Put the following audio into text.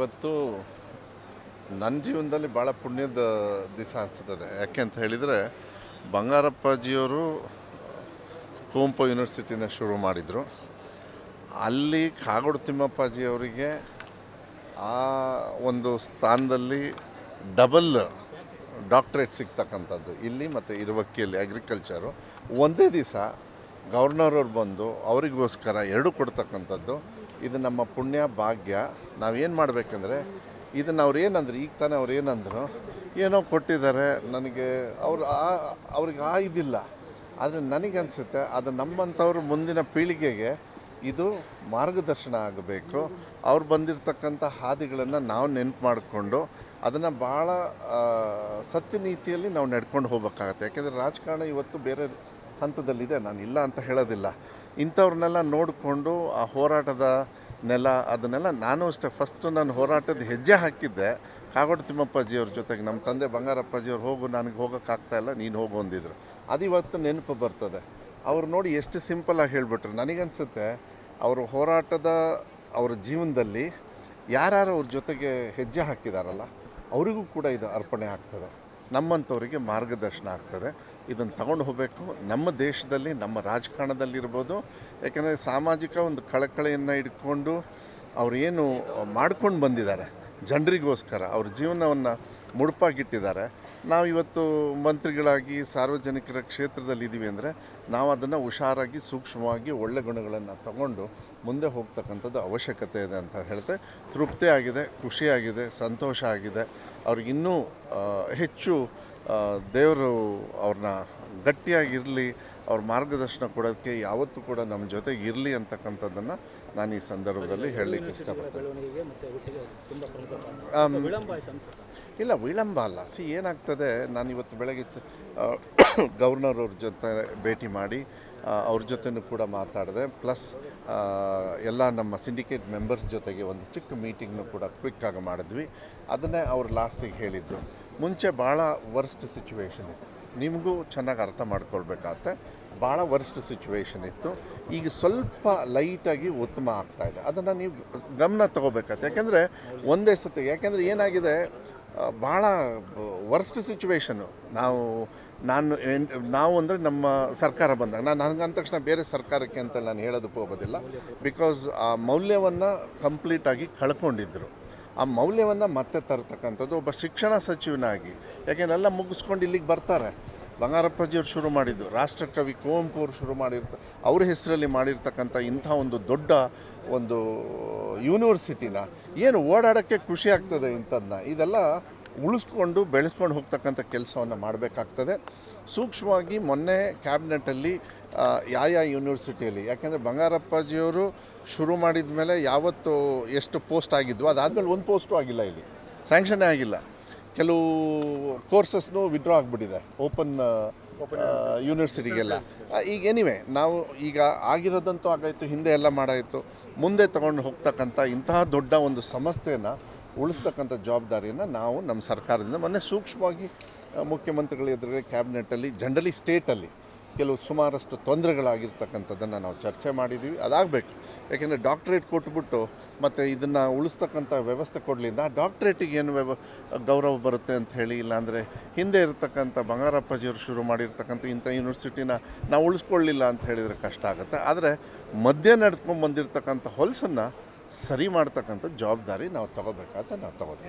ಇವತ್ತು ನನ್ನ ಜೀವನದಲ್ಲಿ ಭಾಳ ಪುಣ್ಯದ ದಿವಸ ಅನಿಸುತ್ತದೆ. ಯಾಕೆ ಅಂತ ಹೇಳಿದರೆ, ಬಂಗಾರಪ್ಪಾಜಿಯವರು ಕುವೆಂಪು ಯೂನಿವರ್ಸಿಟಿನ ಶುರು ಮಾಡಿದರು. ಅಲ್ಲಿ ಕಾಗೋಡು ತಿಮ್ಮಪ್ಪಾಜಿ ಅವರಿಗೆ ಆ ಒಂದು ಸ್ಥಾನದಲ್ಲಿ ಡಬಲ್ ಡಾಕ್ಟ್ರೇಟ್ ಸಿಗ್ತಕ್ಕಂಥದ್ದು. ಇಲ್ಲಿ ಮತ್ತು ಇರುವಕ್ಕಿಯಲ್ಲಿ ಅಗ್ರಿಕಲ್ಚರು ಒಂದೇ ದಿವಸ ಗವರ್ನರ್ ಅವ್ರು ಬಂದು ಅವರಿಗೋಸ್ಕರ ಎರಡು ಕೊಡ್ತಕ್ಕಂಥದ್ದು. ಇದು ನಮ್ಮ ಪುಣ್ಯ ಭಾಗ್ಯ. ನಾವೇನು ಮಾಡಬೇಕಂದ್ರೆ, ಇದನ್ನು ಅವ್ರು ಏನಂದ್ರು, ಈಗ ತಾನೇ ಅವ್ರು ಏನಂದ್ರು, ಏನೋ ಕೊಟ್ಟಿದ್ದಾರೆ, ನನಗೆ ಅವ್ರು ಆ, ಅವ್ರಿಗೆ ಆ ಇದಿಲ್ಲ. ಆದರೆ ನನಗನ್ಸುತ್ತೆ, ಅದು ನಮ್ಮಂಥವ್ರು ಮುಂದಿನ ಪೀಳಿಗೆಗೆ ಇದು ಮಾರ್ಗದರ್ಶನ ಆಗಬೇಕು. ಅವ್ರು ಬಂದಿರತಕ್ಕಂಥ ಹಾದಿಗಳನ್ನು ನಾವು ನೆನ್ಪು ಮಾಡಿಕೊಂಡು, ಅದನ್ನು ಭಾಳ ಸತ್ಯ ನೀತಿಯಲ್ಲಿ ನಾವು ನಡ್ಕೊಂಡು ಹೋಗ್ಬೇಕಾಗತ್ತೆ. ಯಾಕೆಂದರೆ ರಾಜಕಾರಣ ಇವತ್ತು ಬೇರೆ ಹಂತದಲ್ಲಿದೆ ನಾನು ಇಲ್ಲ ಅಂತ ಹೇಳೋದಿಲ್ಲ. ಇಂಥವ್ರನ್ನೆಲ್ಲ ನೋಡಿಕೊಂಡು ಆ ಹೋರಾಟದ ನೆಲ, ಅದನ್ನೆಲ್ಲ ನಾನು ಅಷ್ಟೇ ಫಸ್ಟು ನಾನು ಹೋರಾಟದ ಹೆಜ್ಜೆ ಹಾಕಿದ್ದೆ. ಕಾಗೋಡು ತಿಮ್ಮಪ್ಪಾಜಿಯವ್ರ ಜೊತೆಗೆ ನಮ್ಮ ತಂದೆ ಬಂಗಾರಪ್ಪಾಜಿಯವ್ರು, ಹೋಗು, ನನಗೆ ಹೋಗೋಕ್ಕಾಗ್ತಾ ಇಲ್ಲ, ನೀನು ಹೋಗು ಅಂದಿದ್ರು. ಅದು ಇವತ್ತು ನೆನಪು ಬರ್ತದೆ. ಅವ್ರು ನೋಡಿ ಎಷ್ಟು ಸಿಂಪಲಾಗಿ ಹೇಳಿಬಿಟ್ರು. ನನಗನ್ಸುತ್ತೆ, ಅವರು ಹೋರಾಟದ, ಅವ್ರ ಜೀವನದಲ್ಲಿ ಯಾರ್ಯಾರು ಅವ್ರ ಜೊತೆಗೆ ಹೆಜ್ಜೆ ಹಾಕಿದಾರಲ್ಲ, ಅವರಿಗೂ ಕೂಡ ಇದು ಅರ್ಪಣೆ ಆಗ್ತದೆ. ನಮ್ಮಂಥವರಿಗೆ ಮಾರ್ಗದರ್ಶನ ಆಗ್ತದೆ. ಇದನ್ನು ತಗೊಂಡು ಹೋಗಬೇಕು. ನಮ್ಮ ದೇಶದಲ್ಲಿ, ನಮ್ಮ ರಾಜಕಾರಣದಲ್ಲಿರ್ಬೋದು, ಯಾಕೆಂದರೆ ಸಾಮಾಜಿಕ ಒಂದು ಕಳಕಳೆಯನ್ನು ಇಟ್ಕೊಂಡು ಅವ್ರು ಏನು ಮಾಡ್ಕೊಂಡು ಬಂದಿದ್ದಾರೆ. ಜನರಿಗೋಸ್ಕರ ಅವ್ರ ಜೀವನವನ್ನು ಮುಡುಪಾಗಿಟ್ಟಿದ್ದಾರೆ. ನಾವು ಇವತ್ತು ಮಂತ್ರಿಗಳಾಗಿ, ಸಾರ್ವಜನಿಕರ ಕ್ಷೇತ್ರದಲ್ಲಿ ಇದ್ದೀವಿ ಅಂದರೆ ನಾವು ಅದನ್ನು ಹುಷಾರಾಗಿ, ಸೂಕ್ಷ್ಮವಾಗಿ, ಒಳ್ಳೆ ಗುಣಗಳನ್ನು ತಗೊಂಡು ಮುಂದೆ ಹೋಗ್ತಕ್ಕಂಥದ್ದು ಅವಶ್ಯಕತೆ ಇದೆ ಅಂತ ಹೇಳ್ತೆ. ತೃಪ್ತಿ ಆಗಿದೆ ಖುಷಿಯಾಗಿದೆ ಸಂತೋಷ ಆಗಿದೆ. ಅವ್ರಿಗಿನ್ನೂ ಹೆಚ್ಚು ದೇವರು ಅವ್ರನ್ನ ಗಟ್ಟಿಯಾಗಿರಲಿ ಅವ್ರ ಮಾರ್ಗದರ್ಶನ ಕೊಡೋದಕ್ಕೆ ಯಾವತ್ತೂ ಕೂಡ ನಮ್ಮ ಜೊತೆಗೆ ಇರಲಿ ಅಂತಕ್ಕಂಥದ್ದನ್ನು ನಾನು ಈ ಸಂದರ್ಭದಲ್ಲಿ ಹೇಳಲಿಕ್ಕೆ ಇಷ್ಟಪಡ್ತೀನಿ. ಇಲ್ಲ ವಿಳಂಬ ಅಲ್ಲ. ಸಿ ಏನಾಗ್ತದೆ ನಾನು ಇವತ್ತು ಬೆಳಗ್ಗೆ ಗವರ್ನರ್ ಅವ್ರ ಜೊತೆ ಭೇಟಿ ಮಾಡಿ ಅವ್ರ ಜೊತೆನೂ ಕೂಡ ಮಾತಾಡಿದೆ. ಪ್ಲಸ್ ಎಲ್ಲ ನಮ್ಮ ಸಿಂಡಿಕೇಟ್ ಮೆಂಬರ್ಸ್ ಜೊತೆಗೆ ಒಂದು ಚಿಕ್ಕ ಮೀಟಿಂಗ್ನು ಕೂಡ ಕ್ವಿಕ್ಕಾಗಿ ಮಾಡಿದ್ವಿ. ಅದನ್ನೇ ಅವ್ರು ಲಾಸ್ಟಿಗೆ ಹೇಳಿದ್ದು. ಮುಂಚೆ ಭಾಳ ವರ್ಸ್ಟ್ ಸಿಚುವೇಷನ್ ಇತ್ತು. ನಿಮಗೂ ಚೆನ್ನಾಗಿ ಅರ್ಥ ಮಾಡ್ಕೊಳ್ಬೇಕಾಗತ್ತೆ. ಭಾಳ ವರ್ಸ್ಟ್ ಸಿಚುವೇಷನ್ ಇತ್ತು. ಈಗ ಸ್ವಲ್ಪ ಲೈಟಾಗಿ ಉತ್ತಮ ಆಗ್ತಾ ಇದೆ. ಅದನ್ನು ನೀವು ಗಮನ ತಗೋಬೇಕಾಗತ್ತೆ. ಯಾಕೆಂದರೆ ಒಂದೇ ಸತಿ, ಯಾಕೆಂದರೆ ಏನಾಗಿದೆ ಭಾಳ ವರ್ಸ್ಟ್ ಸಿಚುವೇಶನ್ನು ನಾವು, ನಾನು ನಾವು ಅಂದರೆ ನಮ್ಮ ಸರ್ಕಾರ ಬಂದಾಗ, ನಾನು ಅಂದ ತಕ್ಷಣ ಬೇರೆ ಸರ್ಕಾರಕ್ಕೆ ಅಂತ ನಾನು ಹೇಳೋದಕ್ಕೆ ಹೋಗೋದಿಲ್ಲ. ಬಿಕಾಸ್ ಆ ಮೌಲ್ಯವನ್ನು ಕಂಪ್ಲೀಟಾಗಿ ಕಳ್ಕೊಂಡಿದ್ದರು ಆ ಮೌಲ್ಯವನ್ನು ಮತ್ತೆ ತರ್ತಕ್ಕಂಥದ್ದು ಒಬ್ಬ ಶಿಕ್ಷಣ ಸಚಿವನಾಗಿ. ಯಾಕೆನೆಲ್ಲ ಮುಗಿಸ್ಕೊಂಡು ಇಲ್ಲಿಗೆ ಬರ್ತಾರೆ. ಬಂಗಾರಪ್ಪಜಿಯವ್ರು ಶುರು ಮಾಡಿದ್ದು. ರಾಷ್ಟ್ರಕವಿ ಕುವೆಂಪು ಅವರು ಶುರು ಮಾಡಿರ್ತ, ಅವ್ರ ಹೆಸರಲ್ಲಿ ಮಾಡಿರ್ತಕ್ಕಂಥ ಇಂಥ ಒಂದು ದೊಡ್ಡ ಒಂದು ಯೂನಿವರ್ಸಿಟಿನ ಏನು ಓಡಾಡೋಕ್ಕೆ ಖುಷಿ ಆಗ್ತದೆ ಇಂಥದ್ದನ್ನ ಇದೆಲ್ಲ ಉಳಿಸ್ಕೊಂಡು ಬೆಳೆಸ್ಕೊಂಡು ಹೋಗ್ತಕ್ಕಂಥ ಕೆಲಸವನ್ನು ಮಾಡಬೇಕಾಗ್ತದೆ. ಸೂಕ್ಷ್ಮವಾಗಿ ಮೊನ್ನೆ ಕ್ಯಾಬಿನೆಟಲ್ಲಿ ಯಾವ ಯಾವ ಯೂನಿವರ್ಸಿಟಿಯಲ್ಲಿ. ಯಾಕೆಂದರೆ ಬಂಗಾರಪ್ಪಾಜಿಯವರು ಶುರು ಮಾಡಿದ ಮೇಲೆ ಯಾವತ್ತು ಎಷ್ಟು ಪೋಸ್ಟ್ ಆಗಿದ್ವು ಅದಾದಮೇಲೆ ಒಂದು ಪೋಸ್ಟು ಆಗಿಲ್ಲ ಇಲ್ಲಿ. ಸ್ಯಾಂಕ್ಷನೇ ಆಗಿಲ್ಲ. ಕೆಲವು ಕೋರ್ಸಸ್ನು ವಿಡ್ರಾ ಆಗಿಬಿಟ್ಟಿದೆ ಓಪನ್ ಯೂನಿವರ್ಸಿಟಿಗೆಲ್ಲ ಈಗ ಎನಿವೆ ನಾವು ಈಗ ಆಗಿರೋದಂತೂ ಆಗಾಯಿತು ಹಿಂದೆ ಎಲ್ಲ ಮಾಡಾಯಿತು. ಮುಂದೆ ತಗೊಂಡು ಹೋಗ್ತಕ್ಕಂಥ ಇಂತಹ ದೊಡ್ಡ ಒಂದು ಸಂಸ್ಥೆಯನ್ನು ಉಳಿಸ್ತಕ್ಕಂಥ ಜವಾಬ್ದಾರಿಯನ್ನು ನಾವು ನಮ್ಮ ಸರ್ಕಾರದಿಂದ ಮೊನ್ನೆ ಸೂಕ್ಷ್ಮವಾಗಿ ಮುಖ್ಯಮಂತ್ರಿಗಳ ಎದುರುಗಡೆ ಕ್ಯಾಬಿನೆಟಲ್ಲಿ ಜನರಲಿ ಸ್ಟೇಟಲ್ಲಿ ಕೆಲವು ಸುಮಾರಷ್ಟು ತೊಂದರೆಗಳಾಗಿರ್ತಕ್ಕಂಥದ್ದನ್ನು ನಾವು ಚರ್ಚೆ ಮಾಡಿದ್ದೀವಿ. ಅದಾಗಬೇಕು. ಯಾಕೆಂದರೆ ಡಾಕ್ಟ್ರೇಟ್ ಕೊಟ್ಬಿಟ್ಟು ಮತ್ತು ಇದನ್ನು ಉಳಿಸ್ತಕ್ಕಂಥ ವ್ಯವಸ್ಥೆ ಕೊಡಲಿಲ್ಲ ಡಾಕ್ಟ್ರೇಟಿಗೆ ಏನು ವ್ಯವ, ಗೌರವ ಬರುತ್ತೆ ಅಂತ ಹೇಳಿ, ಇಲ್ಲಾಂದರೆ ಹಿಂದೆ ಇರತಕ್ಕಂಥ ಬಂಗಾರಪ್ಪಜಿಯವರು ಶುರು ಮಾಡಿರ್ತಕ್ಕಂಥ ಇಂಥ ಯೂನಿವರ್ಸಿಟಿನ ನಾವು ಉಳಿಸ್ಕೊಳ್ಳಿಲ್ಲ ಅಂತ ಹೇಳಿದರೆ ಕಷ್ಟ ಆಗುತ್ತೆ. ಆದರೆ ಮಧ್ಯೆ ನಡ್ಕೊಂಡು ಬಂದಿರತಕ್ಕಂಥ ಹೊಲಸನ್ನು ಸರಿ ಮಾಡ್ತಕ್ಕಂಥ ಜವಾಬ್ದಾರಿ ನಾವು ತಗೋಬೇಕಾದ್ರೆ ನಾವು ತಗೋತೀವಿ.